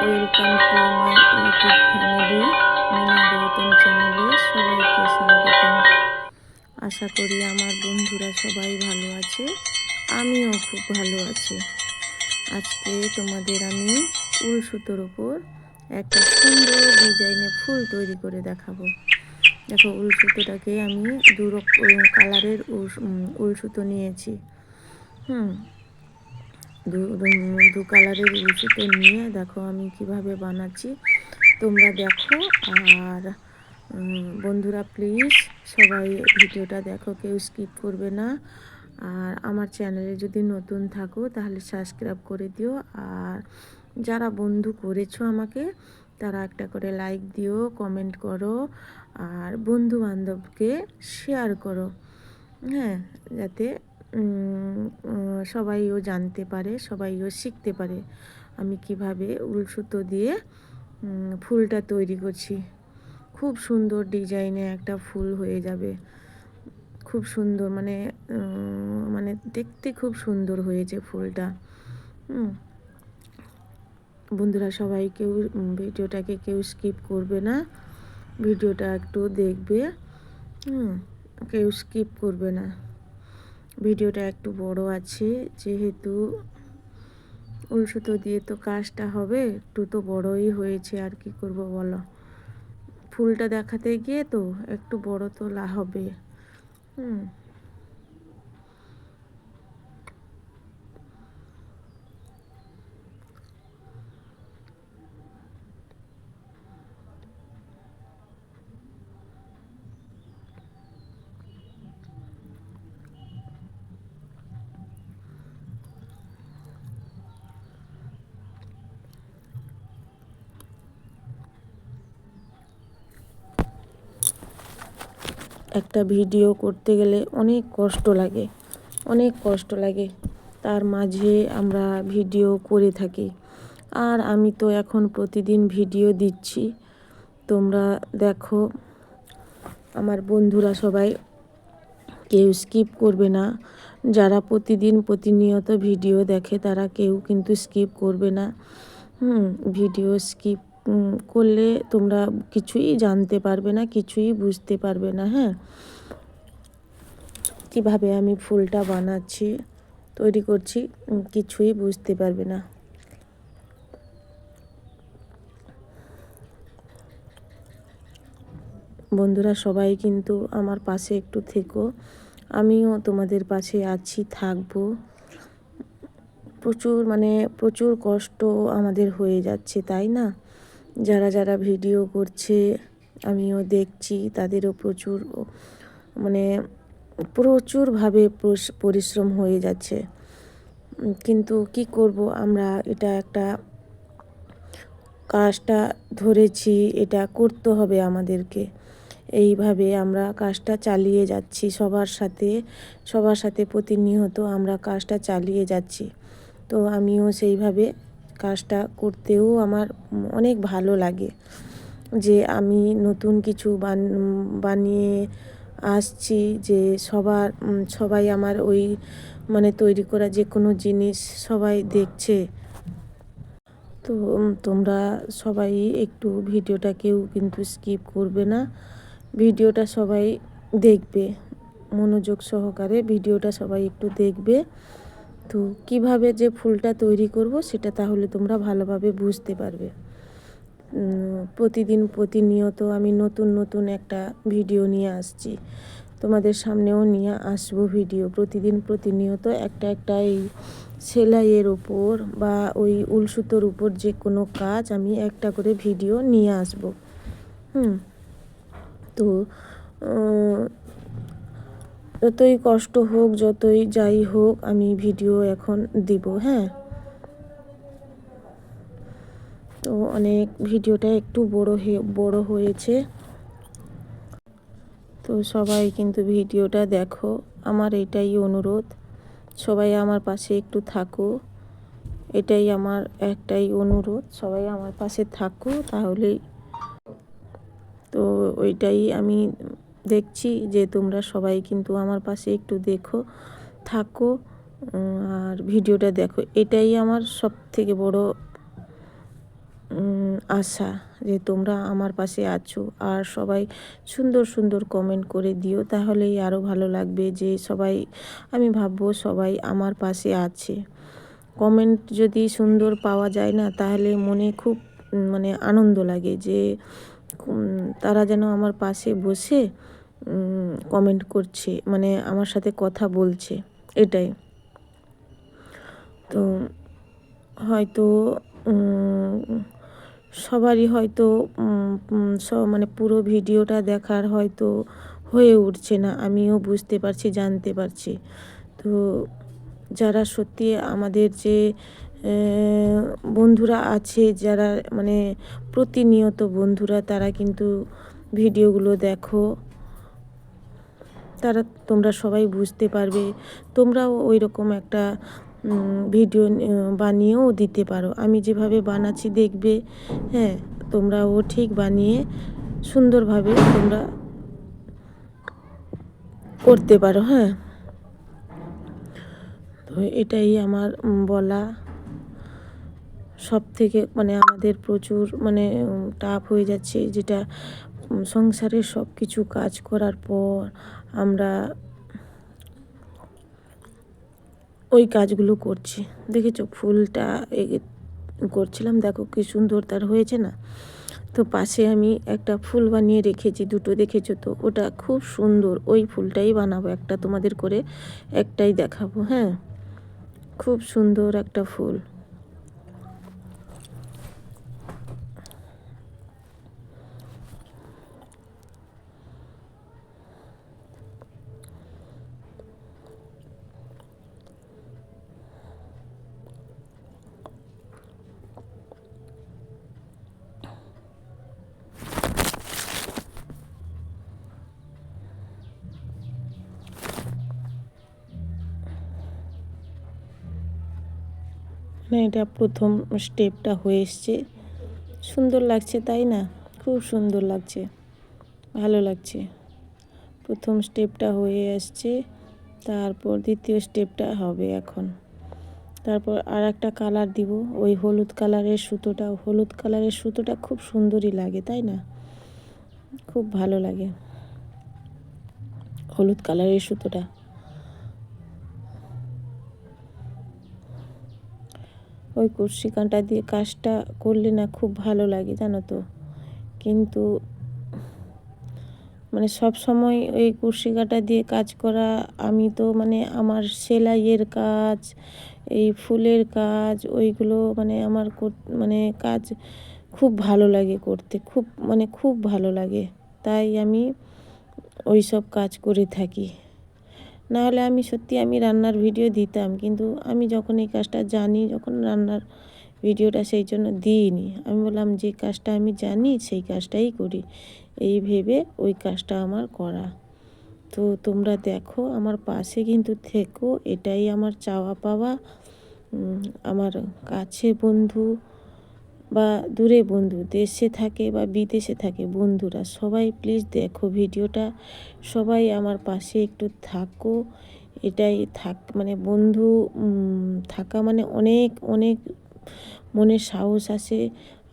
Welcome to my YouTube family Meena Gautam চ্যানেলে সবাইকে স্বাগতম। আশা করি আমার বন্ধুরা সবাই ভালো আছে, আমিও খুব ভালো আছি। আজকে তোমাদের আমি উল সুতোর ওপর একটা সুন্দর ডিজাইনে ফুল তৈরি করে দেখাবো। দেখো, উল সুতোটাকে আমি দু কালারের উল সুতো নিয়েছি। হুম দু কালারের উঁচুতে নিয়ে দেখো আমি কীভাবে বানাচ্ছি। তোমরা দেখো আর বন্ধুরা প্লিজ সবাই ভিডিওটা দেখো, কেউ স্কিপ করবে না। আর আমার চ্যানেলে যদি নতুন থাকো তাহলে সাবস্ক্রাইব করে দিও। আর যারা বন্ধু করেছ আমাকে, তারা একটা করে লাইক দিও কমেন্ট করো। আর বন্ধু বান্ধবকে শেয়ার করো। হ্যাঁ যাতে সবাইও জানতে পারে, সবাইও শিখতে পারে আমি কীভাবে উল সুতো দিয়ে ফুলটা তৈরি করছি। খুব সুন্দর ডিজাইনে একটা ফুল হয়ে যাবে। খুব সুন্দর মানে মানে দেখতে খুব সুন্দর হয়েছে ফুলটা। বন্ধুরা, সবাই কেউ ভিডিওটাকে কেউ স্কিপ করবে না। ভিডিওটা একটু দেখবে। কেউ স্কিপ করবে না। ভিডিওটা একটু বড় আছে, যেহেতু উলসুতো দিয়ে তো কাজটা হবে, একটু তো বড়ই হয়েছে, আর কি করব বলো? ফুলটা দেখাতে গিয়ে তো একটু বড় তোলা হবে। হুম। একটা ভিডিও করতে গেলে অনেক কষ্ট লাগে, অনেক কষ্ট লাগে। তার মাঝে আমরা ভিডিও করে থাকি। আর আমি তো এখন প্রতিদিন ভিডিও দিচ্ছি। তোমরা দেখো, আমার বন্ধুরা সবাই কেউ স্কিপ করবে না। যারা প্রতিদিন প্রতিনিয়ত ভিডিও দেখে, তারা কেউ কিন্তু স্কিপ করবে না। হুম, ভিডিও স্কিপ করলে তোমরা কিছুই জানতে পারবে না, কিছুই বুঝতে পারবে না হ্যাঁ? কীভাবে আমি ফুলটা বানাচ্ছি, তৈরি করছি কিছুই বুঝতে পারবে না। বন্ধুরা, সবাই কিন্তু আমার পাশে একটু থেকো। আমিও তোমাদের পাশে আছি, থাকব। প্রচুর মানে প্রচুর কষ্ট আমাদের হয়ে যাচ্ছে, তাই না? যারা যারা ভিডিও করছে, আমিও দেখছি, তাদেরও প্রচুর মানে প্রচুরভাবে পরিশ্রম হয়ে যাচ্ছে। কিন্তু কি করব আমরা, এটা একটা কাজটা ধরেছি, এটা করতে হবে আমাদেরকে। এইভাবে আমরা কাজটা চালিয়ে যাচ্ছি সবার সাথে সবার সাথে প্রতিনিয়ত আমরা কাজটা চালিয়ে যাচ্ছি। তো আমিও সেইভাবে কাজটা করতেও আমার অনেক ভালো লাগে। যে আমি নতুন কিছু বানিয়ে আসছি, যে সবার সবাই আমার ওই মানে তৈরি করা যে কোনো জিনিস সবাই দেখছে। তো তোমরা সবাই একটু ভিডিওটা কেউ কিন্তু স্কিপ করবে না। ভিডিওটা সবাই দেখবে, মনোযোগ সহকারে ভিডিওটা সবাই একটু দেখবে। তো কীভাবে যে ফুলটা তৈরি করব সেটা তাহলে তোমরা ভালোভাবে বুঝতে পারবে। প্রতিদিন প্রতিনিয়ত আমি নতুন নতুন একটা ভিডিও নিয়ে আসছি। তোমাদের সামনেও নিয়ে আসব ভিডিও। প্রতিদিন প্রতিনিয়ত একটা একটা এই সেলাইয়ের ওপর বা ওই উল সুতোর উপর যে কোনো কাজ আমি একটা করে ভিডিও নিয়ে আসব। হুম, তো যতই কষ্ট হোক, যতই যাই হোক, আমি ভিডিও এখন দিব হ্যাঁ? তো অনেক ভিডিওটা একটু বড় হয়ে বড় হয়েছে। তো সবাই কিন্তু ভিডিওটা দেখো, আমার এটাই অনুরোধ। সবাই আমার পাশে একটু থাকো, এটাই আমার একটাই অনুরোধ, সবাই আমার পাশে থাকো, তাহলেই তো ওইটাই আমি দেখছি যে তোমরা সবাই কিন্তু আমার পাশে একটু দেখো, থাকো আর ভিডিওটা দেখো। এটাই আমার সব থেকে বড় আশা যে তোমরা আমার পাশে আছো। আর সবাই সুন্দর সুন্দর কমেন্ট করে দিও, তাহলেই আরও ভালো লাগবে যে সবাই, আমি ভাববো সবাই আমার পাশে আছে। কমেন্ট যদি সুন্দর পাওয়া যায় না, তাহলে মনে খুব মানে আনন্দ লাগে যে তারা যেন আমার পাশে বসে কমেন্ট করছে মানে আমার সাথে কথা বলছে, এটাই। তো হয়তো সবারই হয়তো মানে পুরো ভিডিওটা দেখার হয়তো হয়ে উঠছে না, আমিও বুঝতে পারছি, জানতে পারছি। তো যারা সত্যি আমাদের যে বন্ধুরা আছে, যারা মানে প্রতিনিয়ত বন্ধুরা, তারা কিন্তু ভিডিওগুলো দেখো। তারা তোমরা সবাই বুঝতে পারবে। তোমরাও ওই রকম একটা ভিডিও বানিয়েও দিতে পারো। আমি যেভাবে বানাচ্ছি দেখবে হ্যাঁ তোমরাও ঠিক বানিয়ে সুন্দরভাবে তোমরা করতে পারো হ্যাঁ। তো এটাই আমার বলা। সব থেকে মানে আমাদের প্রচুর মানে টাফ হয়ে যাচ্ছে যেটা সংসারের সব কিছু কাজ করার পর আমরা ওই কাজগুলো করছি। দেখেছ? ফুলটা করছিলাম। দেখো কি সুন্দর তার হয়েছে না? তো পাশে আমি একটা ফুল বানিয়ে রেখেছি, দুটো দেখেছ তো? ওটা খুব সুন্দর। ওই ফুলটাই বানাবো, একটা তোমাদের করে একটাই দেখাবো হ্যাঁ? খুব সুন্দর একটা ফুল। মানে এটা প্রথম স্টেপটা হয়ে এসছে। সুন্দর লাগছে, তাই না? খুব সুন্দর লাগছে, ভালো লাগছে। প্রথম স্টেপটা হয়ে আসছে তারপর দ্বিতীয় স্টেপটা হবে এখন। তারপর আর একটা কালার দিব, ওই হলুদ কালারের সুতোটা। হলুদ কালারের সুতোটা খুব সুন্দরই লাগে, তাই না? খুব ভালো লাগে, হলুদ কালারের সুতোটা। ওই কুর্সি কাঁটা দিয়ে কাজটা করলে না খুব ভালো লাগে, জানো তো। কিন্তু মানে সব সময় ওই কুর্সি কাঁটা দিয়ে কাজ করা, আমি তো মানে আমার সেলাইয়ের কাজ, এই ফুলের কাজ, ওইগুলো মানে আমার মানে কাজ খুব ভালো লাগে করতে, খুব মানে খুব ভালো লাগে। তাই আমি ওই সব কাজ করে থাকি। নাহলে আমি সত্যি আমি রান্নার ভিডিও দিতাম, কিন্তু আমি যখন এই কাজটা জানি, যখন রান্নার ভিডিওটা সেই জন্য দিইনি। আমি বললাম, যে কাজটা আমি জানি, সেই কাজটাই করি। এই ভেবে ওই কাজটা আমার করা। তো তোমরা দেখো, আমার পাশে কিন্তু থেকো, এটাই আমার চাওয়া পাওয়া। আমার কাছে বন্ধু। বা দূরে বন্ধু, দেশে থাকে বা বিদেশে থাকে বন্ধুরা, সবাই প্লিজ দেখো ভিডিওটা। সবাই আমার পাশে একটু থাকো। এটাই থাক মানে বন্ধু থাকা মানে অনেক অনেক মনে সাহস আসে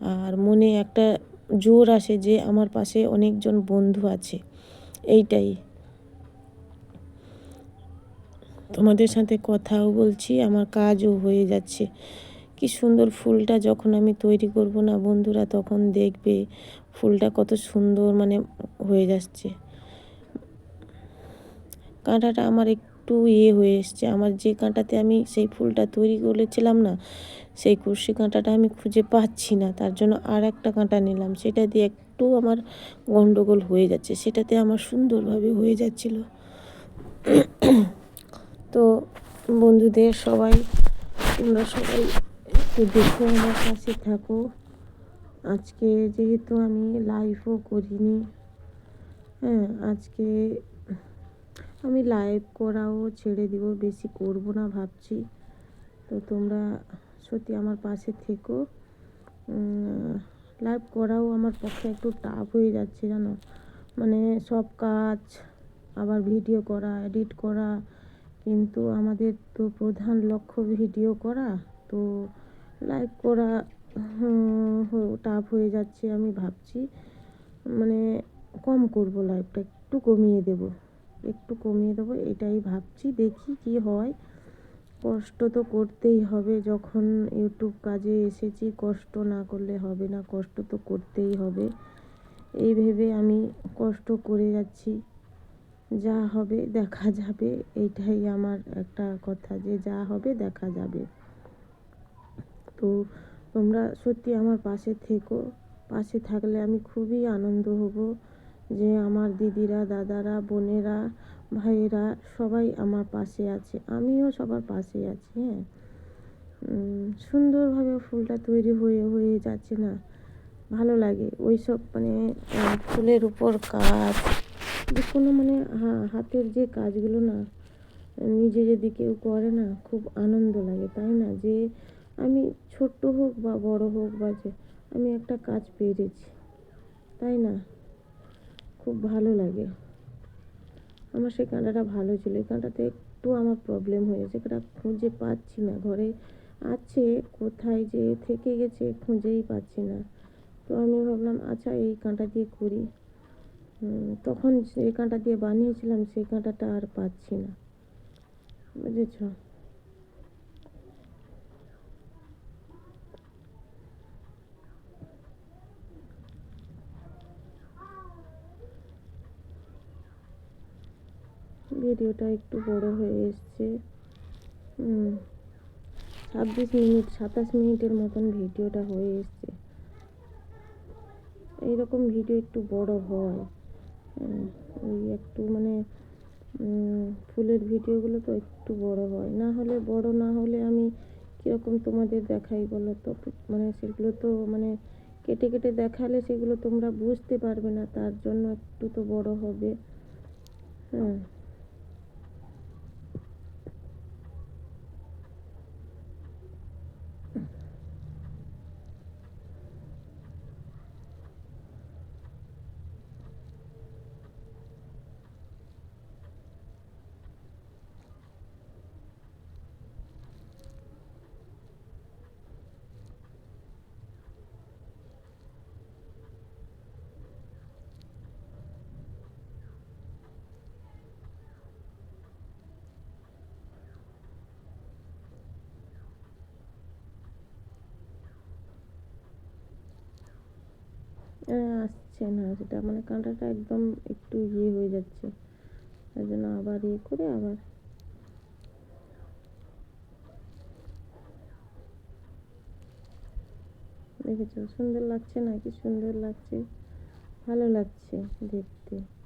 আর মনে একটা জোর আসে যে আমার পাশে অনেকজন বন্ধু আছে। এইটাই। তোমাদের সাথে কথাও বলছি, আমার কাজও হয়ে যাচ্ছে। কি সুন্দর ফুলটা যখন আমি তৈরি করব না বন্ধুরা, তখন দেখবে ফুলটা কত সুন্দর মানে হয়ে যাচ্ছে। কাঁটাটা আমার একটু ইয়ে হয়ে এসছে। আমার যে কাঁটাতে আমি সেই ফুলটা তৈরি করেছিলাম না, সেই কুর্সি কাঁটাটা আমি খুঁজে পাচ্ছি না। তার জন্য আর একটা কাঁটা নিলাম। সেটা দিয়ে একটু আমার গন্ডগোল হয়ে যাচ্ছে। সেটাতে আমার সুন্দরভাবে হয়ে যাচ্ছিল। তো বন্ধুদের সবাই, তোমরা সবাই একটু দেখো আমার পাশে থাকো। আজকে যেহেতু আমি লাইভও করিনি হ্যাঁ আজকে আমি লাইভ করাও ছেড়ে দিব, বেশি করব না ভাবছি। তো তোমরা সত্যি আমার পাশে থেকো। লাইভ করাও আমার পক্ষে একটু টাফ হয়ে যাচ্ছে, জানো? মানে সব কাজ, আবার ভিডিও করা এডিট করা, কিন্তু আমাদের তো প্রধান লক্ষ্য ভিডিও করা। তো লাইভ করা টাফ হয়ে যাচ্ছে আমি ভাবছি। মানে কম করব লাইভটা একটু কমিয়ে দেব। একটু কমিয়ে দেবো, এটাই ভাবছি, দেখি কি হয়। কষ্ট তো করতেই হবে, যখন ইউটিউব কাজে এসেছি, কষ্ট না করলে হবে না, কষ্ট তো করতেই হবে। এই ভেবে আমি কষ্ট করে যাচ্ছি। যা হবে, দেখা যাবে, এইটাই আমার একটা কথা যে যা হবে, দেখা যাবে। তো তোমরা সত্যি আমার পাশে থেকো। পাশে থাকলে আমি খুবই আনন্দ হব যে আমার দিদিরা, দাদারা, বোনেরা, ভাইয়েরা সবাই আমার পাশে আছে। আমিও সবার পাশে আছি হ্যাঁ। সুন্দরভাবে ফুলটা তৈরি হয়ে হয়ে যাচ্ছে না। ভালো লাগে। ওই সব মানে ফুলের উপর কাজ, যে কোনো মানে হাতের যে কাজগুলো না নিজে যদি কেউ করে না, খুব আনন্দ লাগে, তাই না? যে আমি ছোট্ট হোক বা বড় হোক বা যে, আমি একটা কাজ পেরেছি। তাই না? খুব ভালো লাগে। আমার সেই কাঁটাটা ভালো ছিল। এই কাঁটাতে একটু আমার প্রবলেম হয়েছে। কাঁটা খুঁজে পাচ্ছি না। ঘরে আছে, কোথায় যে থেকে গেছে খুঁজেই পাচ্ছি না। তো আমি ভাবলাম আচ্ছা এই কাঁটা দিয়ে করি। তখন যে কাঁটা দিয়ে বানিয়েছিলাম, সেই কাঁটাটা আর পাচ্ছি না। বুঝেছ? ভিডিওটা একটু বড় হয়ে এসছে। ছাব্বিশ মিনিট, সাতাশ মিনিটের মতন ভিডিওটা হয়ে এসছে। এইরকম ভিডিও একটু বড় হয়। ওই একটু মানে ফুলের ভিডিওগুলো তো একটু বড় হয়। না হলে বড়, না হলে আমি কীরকম তোমাদের দেখাই বলো তো? মানে সেগুলো তো মানে কেটে কেটে দেখালে সেগুলো তোমরা বুঝতে পারবে না, তার জন্য একটু তো বড় হবে। হ্যাঁ আসছে না সেটা মানে কাঁটাটা একদম একটু ইয়ে হয়ে যাচ্ছে। তার জন্য আবার ইয়ে করে আবার। দেখেছ? সুন্দর লাগছে না? কি সুন্দর লাগছে? ভালো লাগছে দেখতে।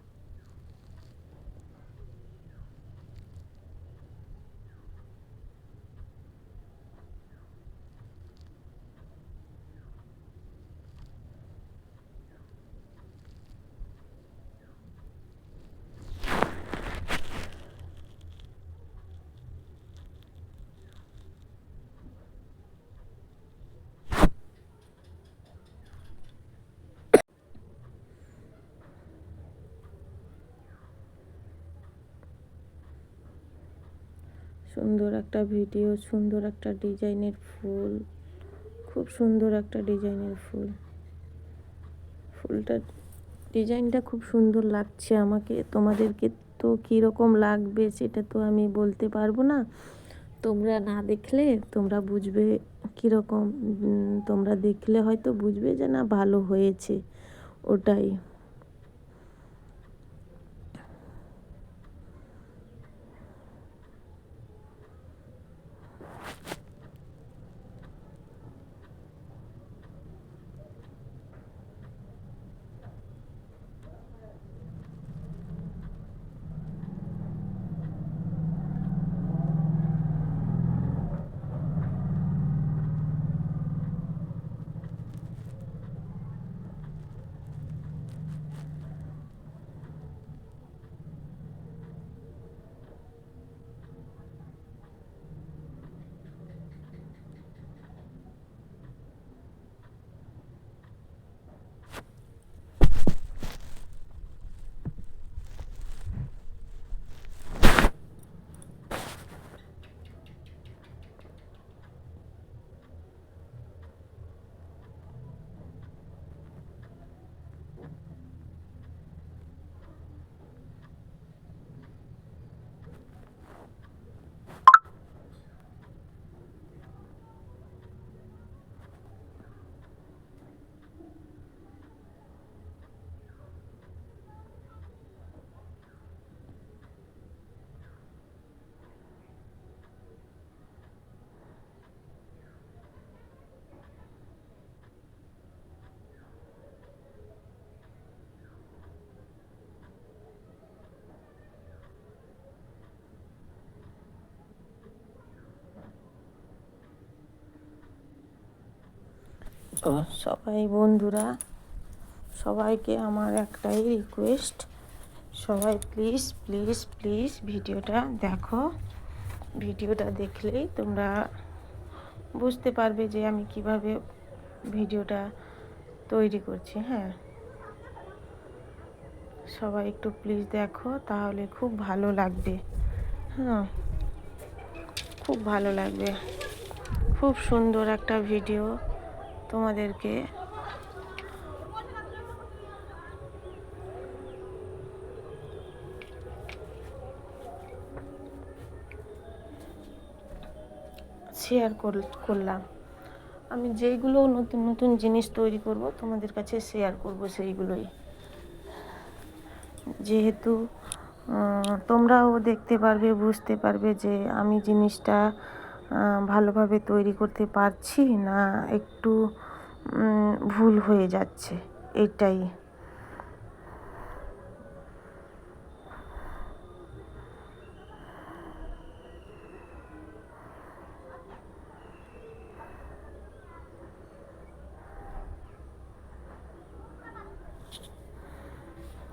সুন্দর একটা ভিডিও, সুন্দর একটা ডিজাইনের ফুল, খুব সুন্দর একটা ডিজাইনের ফুল। ফুলটা, ডিজাইনটা খুব সুন্দর লাগছে আমাকে। তোমাদেরকে তো কীরকম লাগবে সেটা তো আমি বলতে পারব না। তোমরা না দেখলে তোমরা বুঝবে কীরকম তোমরা দেখলে হয়তো বুঝবে যে না ভালো হয়েছে ওটাই। তো সবাই বন্ধুরা, সবাইকে আমার একটাই রিকোয়েস্ট সবাই প্লিজ প্লিজ প্লিজ ভিডিওটা দেখো। ভিডিওটা দেখলেই তোমরা বুঝতে পারবে যে আমি কীভাবে ভিডিওটা তৈরি করছি হ্যাঁ। সবাই একটু প্লিজ দেখো, তাহলে খুব ভালো লাগবে। হ্যাঁ খুব ভালো লাগবে। খুব সুন্দর একটা ভিডিও। তোমাদেরকে। শেয়ার করলাম। আমি যেইগুলো নতুন নতুন জিনিস তৈরি করব, তোমাদের কাছে শেয়ার করব সেইগুলোই। যেহেতু তোমরাও দেখতে পারবে, বুঝতে পারবে যে আমি জিনিসটা ভালোভাবে তৈরি করতে পারছি না, একটু ভুল হয়ে যাচ্ছে, এটাই।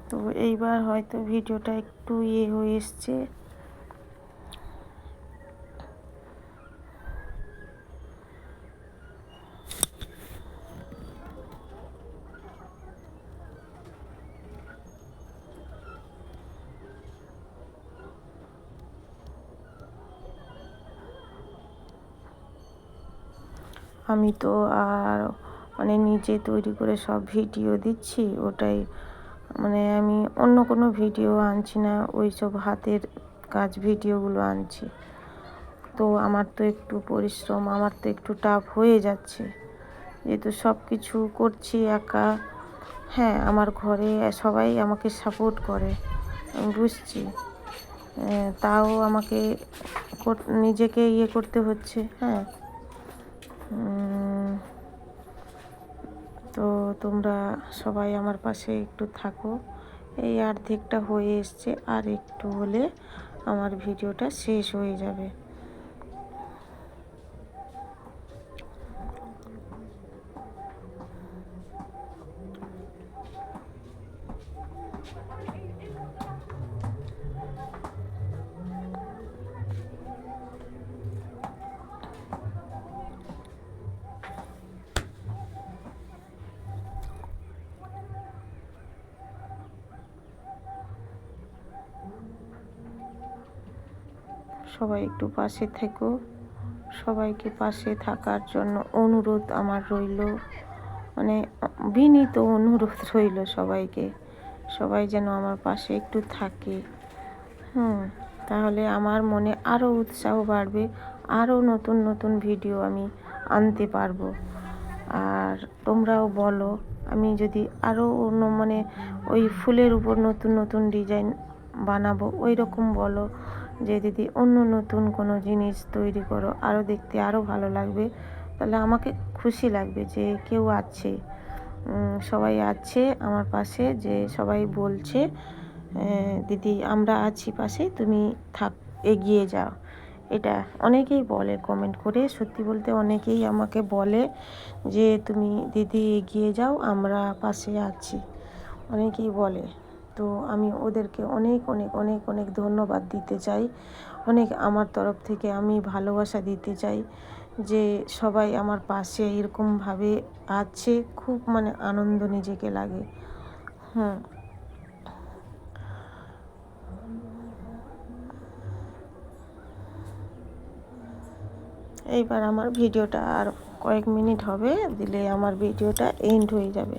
তো এইবার হয়তো ভিডিওটা একটু ইয়ে হয়ে এসছে। আমি তো আর মানে নিজে তৈরি করে সব ভিডিও দিচ্ছি, ওটাই। মানে আমি অন্য কোনো ভিডিও আনছি না ওই সব হাতের কাজ ভিডিওগুলো আনছি। তো আমার তো একটু পরিশ্রম, আমার তো একটু টাফ হয়ে যাচ্ছে। যেহেতু সব কিছু করছি একা হ্যাঁ আমার ঘরে সবাই আমাকে সাপোর্ট করে, আমি বুঝছি। তাও আমাকে নিজেকে ইয়ে করতে হচ্ছে হ্যাঁ। তো তোমরা সবাই আমার পাশে একটু থাকো। এই অর্ধেকটা হয়ে এসছে, আর একটু হলে আমার ভিডিওটা শেষ হয়ে যাবে। সবাই একটু পাশে থেকো। সবাইকে পাশে থাকার জন্য অনুরোধ আমার রইল। মানে বিনীত অনুরোধ রইল সবাইকে। সবাই যেন আমার পাশে একটু থাকে। হুম, তাহলে আমার মনে আরও উৎসাহ বাড়বে। আরও নতুন নতুন ভিডিও আমি আনতে পারব। আর তোমরাও বলো, আমি যদি আরও অন্য মানে ওই ফুলের উপর নতুন নতুন ডিজাইন বানাবো ওই রকম বলো। যে দিদি, অন্য নতুন কোনো জিনিস তৈরি করো আরও দেখতে আরও ভালো লাগবে। তাহলে আমাকে খুশি লাগবে যে কেউ আছে। সবাই আছে আমার পাশে যে সবাই বলছে দিদি, আমরা আছি পাশে, তুমি থাক, এগিয়ে যাও। এটা অনেকেই বলে কমেন্ট করে, সত্যি বলতে অনেকেই আমাকে বলে যে, তুমি দিদি, এগিয়ে যাও, আমরা পাশে আছি। অনেকেই বলে। তো আমি ওদেরকে অনেক অনেক অনেক অনেক ধন্যবাদ দিতে চাই। অনেক আমার তরফ থেকে আমি ভালোবাসা দিতে চাই যে সবাই আমার পাশে এরকমভাবে আছে। খুব মানে আনন্দ নিজেকে লাগে। হুম। এইবার আমার ভিডিওটা আর কয়েক মিনিট হবে, দিলে আমার ভিডিওটা এন্ড হয়ে যাবে।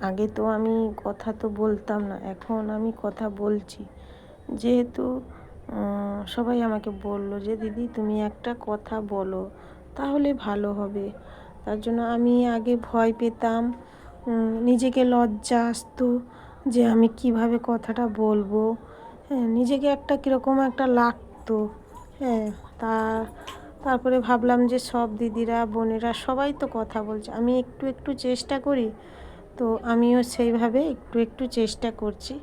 আগে তো আমি কথা তো বলতাম না, এখন আমি কথা বলছি। যেহেতু সবাই আমাকে বলল যে, দিদি, তুমি একটা কথা বলো, তাহলে ভালো হবে। তার জন্য আমি আগে ভয় পেতাম নিজেকে লজ্জা আসতো যে আমি কীভাবে কথাটা বলব। হ্যাঁ নিজেকে একটা কীরকম একটা লাগতো। হ্যাঁ তা, তারপরে ভাবলাম যে, সব দিদিরা, বোনেরা সবাই তো কথা বলছে। আমি একটু একটু চেষ্টা করি তো আমিও সেইভাবে একটু একটু চেষ্টা করছি।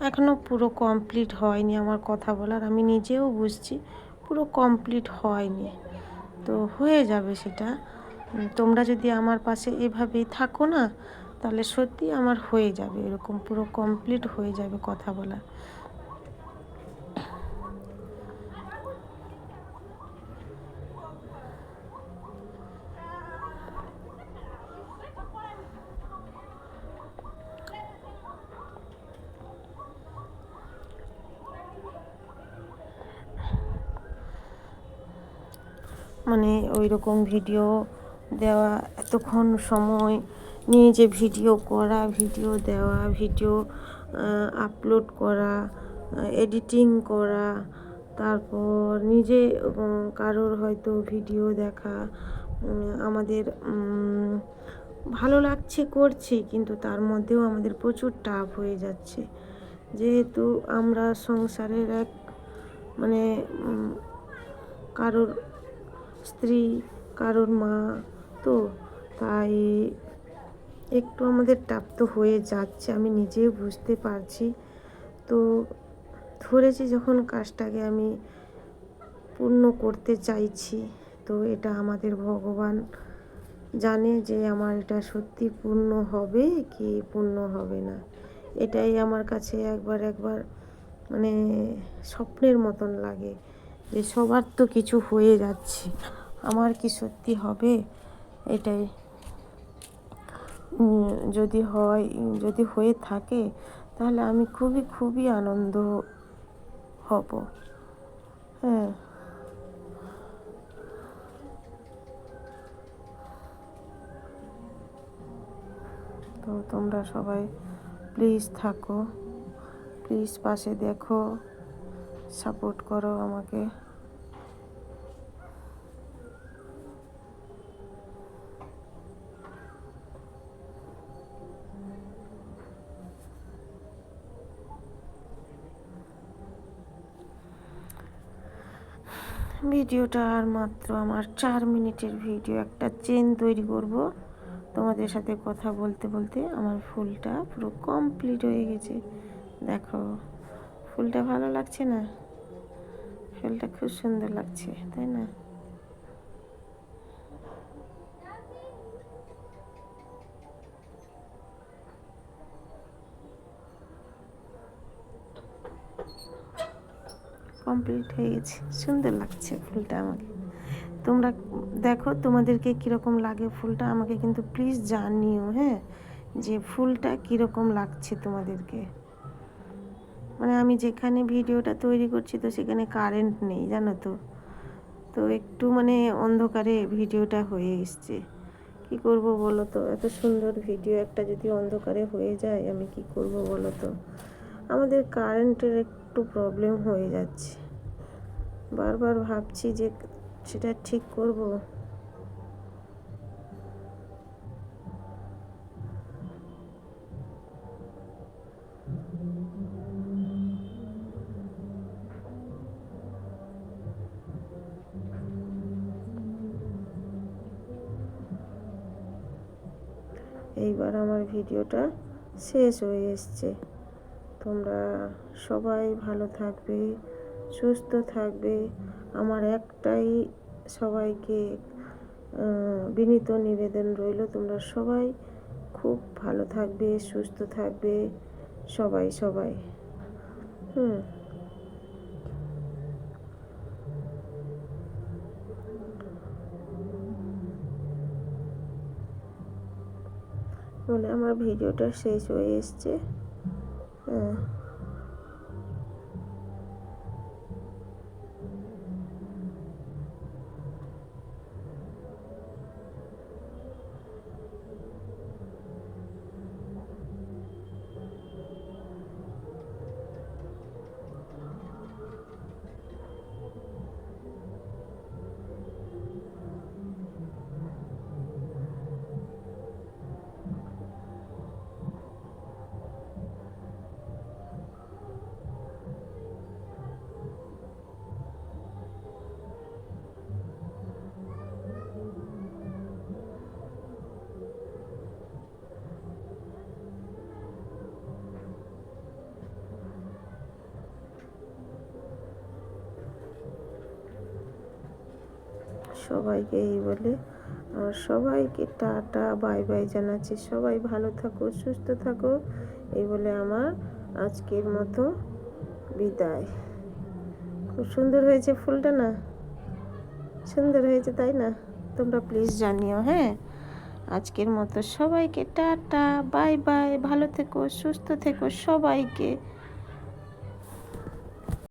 এখনও পুরো কমপ্লিট হয়নি আমার কথা বলার, আমি নিজেও বুঝছি পুরো কমপ্লিট হয়নি। তো হয়ে যাবে সেটা। তোমরা যদি আমার পাশে এভাবেই থাকো না, তাহলে সত্যি আমার হয়ে যাবে এরকম পুরো কমপ্লিট হয়ে যাবে কথা বলা। মানে ওই রকম ভিডিও দেওয়া, এতক্ষণ সময় নিয়ে যে ভিডিও করা, ভিডিও দেওয়া, ভিডিও আপলোড করা এডিটিং করা, তারপর নিজে কারোর হয়তো ভিডিও দেখা আমাদের ভালো লাগছে, করছি, কিন্তু তার মধ্যেও আমাদের প্রচুর টাফ হয়ে যাচ্ছে। যেহেতু আমরা সংসারের এক মানে কারোর স্ত্রী, কারোর মা, তো তাই একটু আমাদের টাপ তো হয়ে যাচ্ছে, আমি নিজেও বুঝতে পারছি। তো ধরেছি যখন কাজটাকে আমি পূর্ণ করতে চাইছি, তো এটা আমাদের ভগবান জানে যে আমার এটা সত্যি পূর্ণ হবে কি পূর্ণ হবে না। এটাই আমার কাছে একবার একবার মানে স্বপ্নের মতন লাগে। যে সবার তো কিছু হয়ে যাচ্ছে। আমার কি সত্যি হবে? এটাই। যদি হয়, যদি হয়ে থাকে, তাহলে আমি খুবই খুবই আনন্দ হব। হ্যাঁ। তো তোমরা সবাই প্লিজ থাকো। প্লিজ পাশে দেখো। সাপোর্ট করো আমাকে। ভিডিওটা আর মাত্র আমার চার মিনিটের ভিডিও, একটা চেন তৈরি করব। তোমাদের সাথে কথা বলতে বলতে আমার ফুলটা পুরো কমপ্লিট হয়ে গেছে। দেখো, ফুলটা ভালো লাগছে না? ফুলটা খুব সুন্দর লাগছে, তাই না? কমপ্লিট হয়ে গেছে। সুন্দর লাগছে ফুলটা আমাকে। তোমরা দেখো তোমাদেরকে কীরকম লাগে ফুলটা, আমাকে কিন্তু প্লিজ জানিও হ্যাঁ? যে ফুলটা কীরকম লাগছে তোমাদেরকে। মানে আমি যেখানে ভিডিওটা তৈরি করছি তো সেখানে কারেন্ট নেই, জানো তো? তো একটু মানে অন্ধকারে ভিডিওটা হয়ে এসছে। কি করব বলো তো? এত সুন্দর ভিডিও একটা যদি অন্ধকারে হয়ে যায়, আমি কি করব বলো তো? আমাদের কারেন্টের একটু প্রবলেম হয়ে যাচ্ছে। বারবার ভাবছি যে সেটা ঠিক করব। এইবার আমার ভিডিওটা শেষ হয়ে এসছে। তোমরা সবাই ভালো থাকবে। সুস্থ থাকবে। আমার একটাই সবাইকে বিনীত নিবেদন রইল, তোমরা সবাই খুব ভালো থাকবে, সুস্থ থাকবে, সবাই সবাই। হুম। মানে আমার ভিডিওটা শেষ হয়ে এসছে। হ্যাঁ। সবাইকে এই বলে, আর সবাইকে টাটা, বাই বাই জানাচ্ছি। সবাই ভালো থাকো, সুস্থ থাকো, এই বলে আমার আজকের মতো বিদায়। খুব সুন্দর হয়েছে ফুলটা না? সুন্দর হয়েছে তাই না? তোমরা প্লিজ জানিও হ্যাঁ? আজকের মতো সবাইকে টাটা, বাই বাই, ভালো থেকো, সুস্থ থেকো সবাইকে।